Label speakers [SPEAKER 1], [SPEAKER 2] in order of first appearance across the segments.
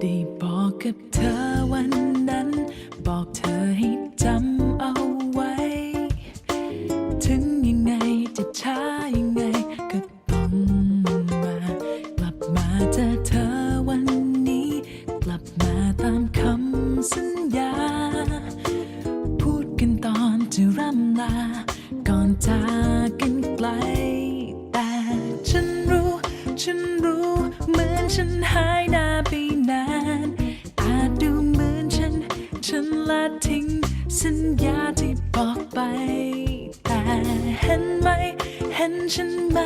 [SPEAKER 1] ได้บอกกับเธอวันนั้น บอกเธอให้จำเอาไว้ ถึงยังไงจะช้ายังไงก็ต้องมา กลับมาเจอเธอวันนี้ กลับมาตามคำสัญญา พูดกันตอนจะร่ำลา ก่อนจากกันไกล แต่ฉันรู้ ฉันรู้ เหมือนฉันหาย ญาที่บอกไป แต่เห็นไหม เห็นฉันไหม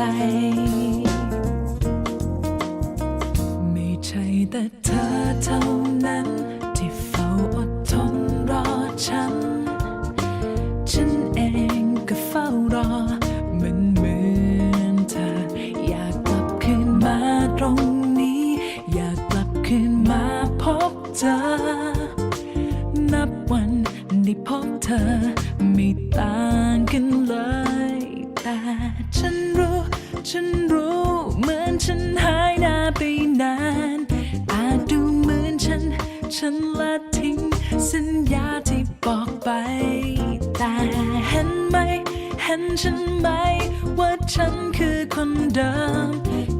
[SPEAKER 1] ใจไม่ใช่แต่เธอเท่านั้น ที่เฝ้าอดทนรอฉัน ฉันเองก็เฝ้ารอเหมือนเหมือนเธอ อยากกลับคืนมาตรงนี้ อยากกลับคืนมาพบเธอ นับวันได้พบเธอไม่ตางกันเลย ฉันคือคนเดิม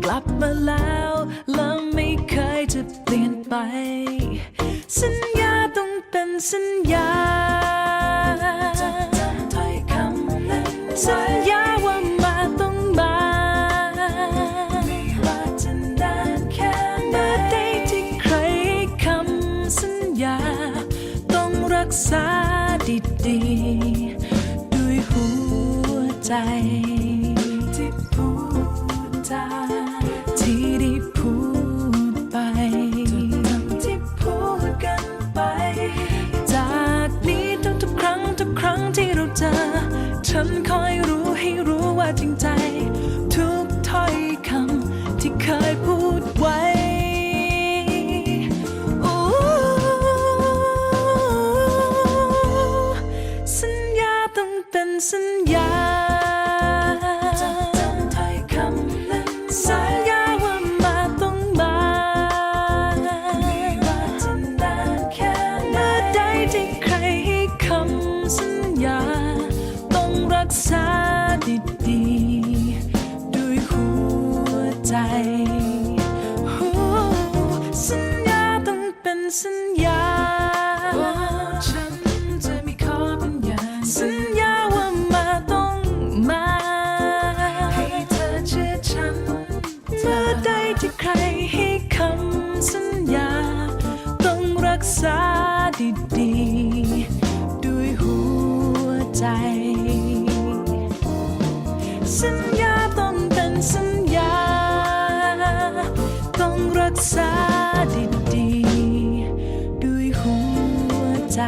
[SPEAKER 1] กลับมาแล้วแล้วไม่เคยจะเปลี่ยนไป สัญญาต้องเป็นสัญญาถ้อยคำนั้นสัญญาว่ามาต้องมาไม่ว่าจะนานแค่ไหนเมื่อใดที่ใครให้คำสัญญา ต้องรักษาดีๆ ด้วยหัวใจ ที่ได้พูดไปที่พูดกันไป จากนี้ทุกๆครั้งทุกครั้งที่เราเจอฉันคอยรู้ให้รู้ว่าจริงใจ ทุกถ้อยคำที่เคย ให้คำสัญญา ต้องรักษาดีๆ ด้วยหัวใจ สัญญาต้องเป็นสัญญา ต้องรักษาดีๆ ด้วยหัวใจ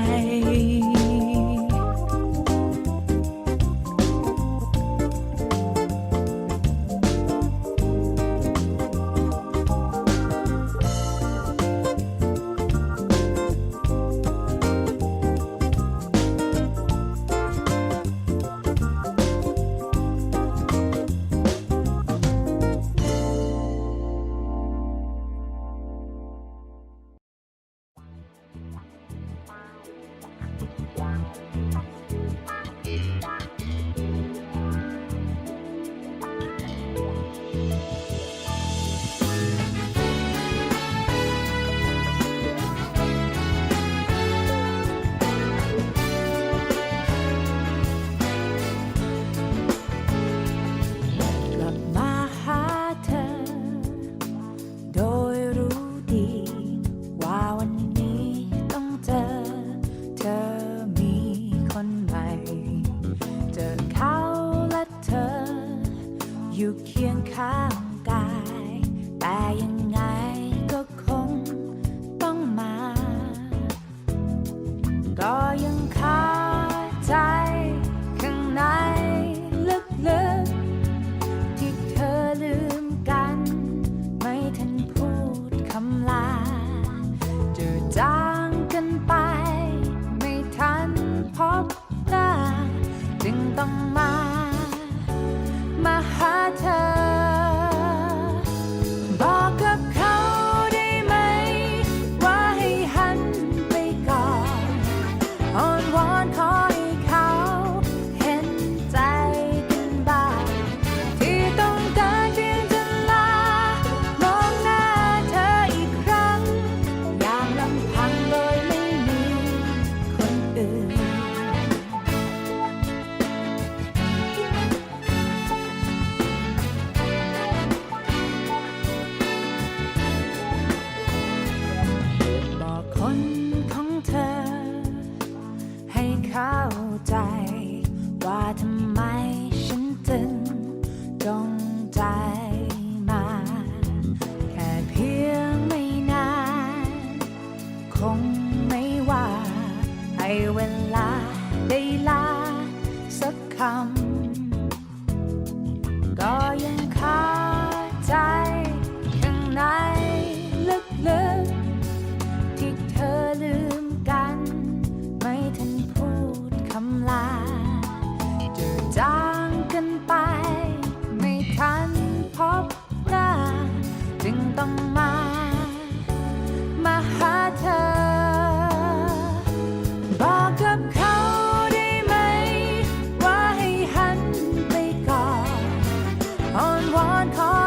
[SPEAKER 1] on call.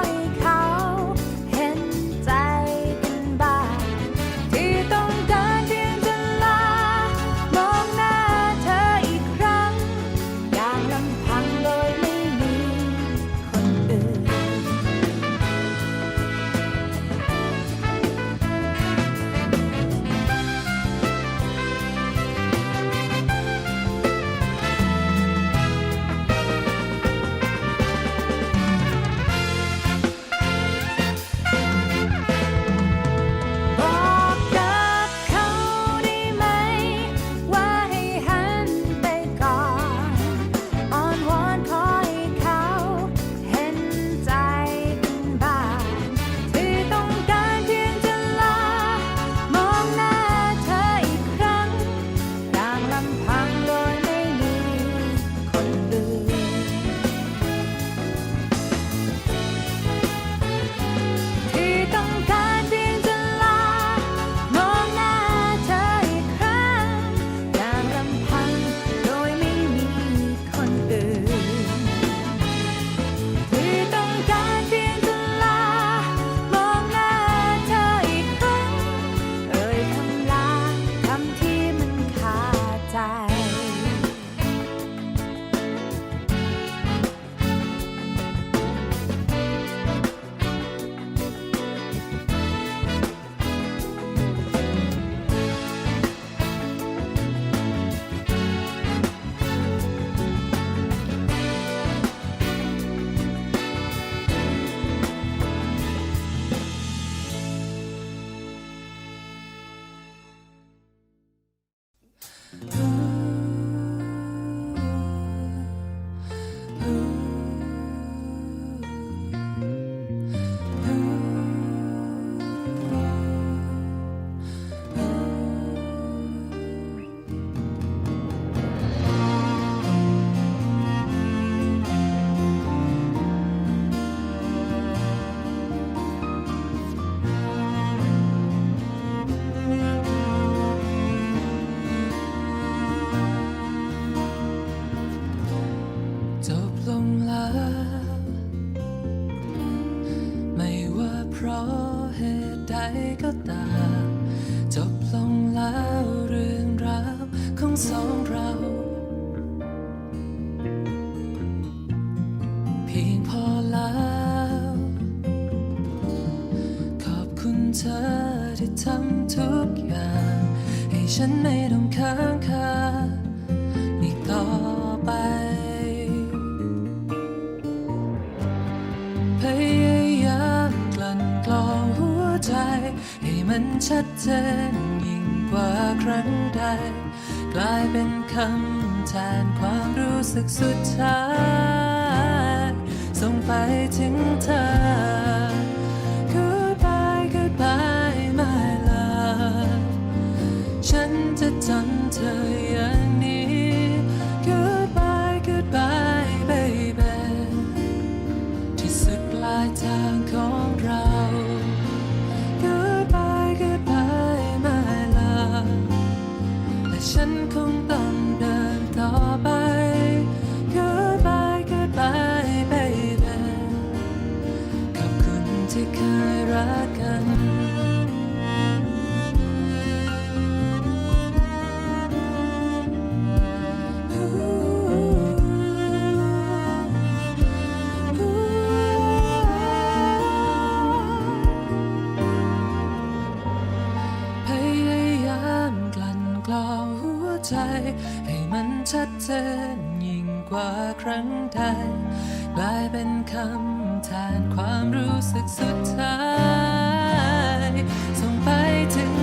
[SPEAKER 1] ็ตา
[SPEAKER 2] มจบ
[SPEAKER 3] ลงแล้วเรื่องราวของ
[SPEAKER 2] สองเรา เพียงพอแล้ว ขอบคุณเธอที่ทำทุกอย่าง ให้ฉันไม่ต้องค้างคาันชัดเจนยิ่งกว่าครั้งใด กลายเป็นคำแทนความรู้สึกสุดท้ายส่งไปถึงเธอ Goodbye Goodbye my love ฉันจะจำเธอ้งใดกลายเป็นคำแทนความรู้สึกสุดท้ายส่งไปถึง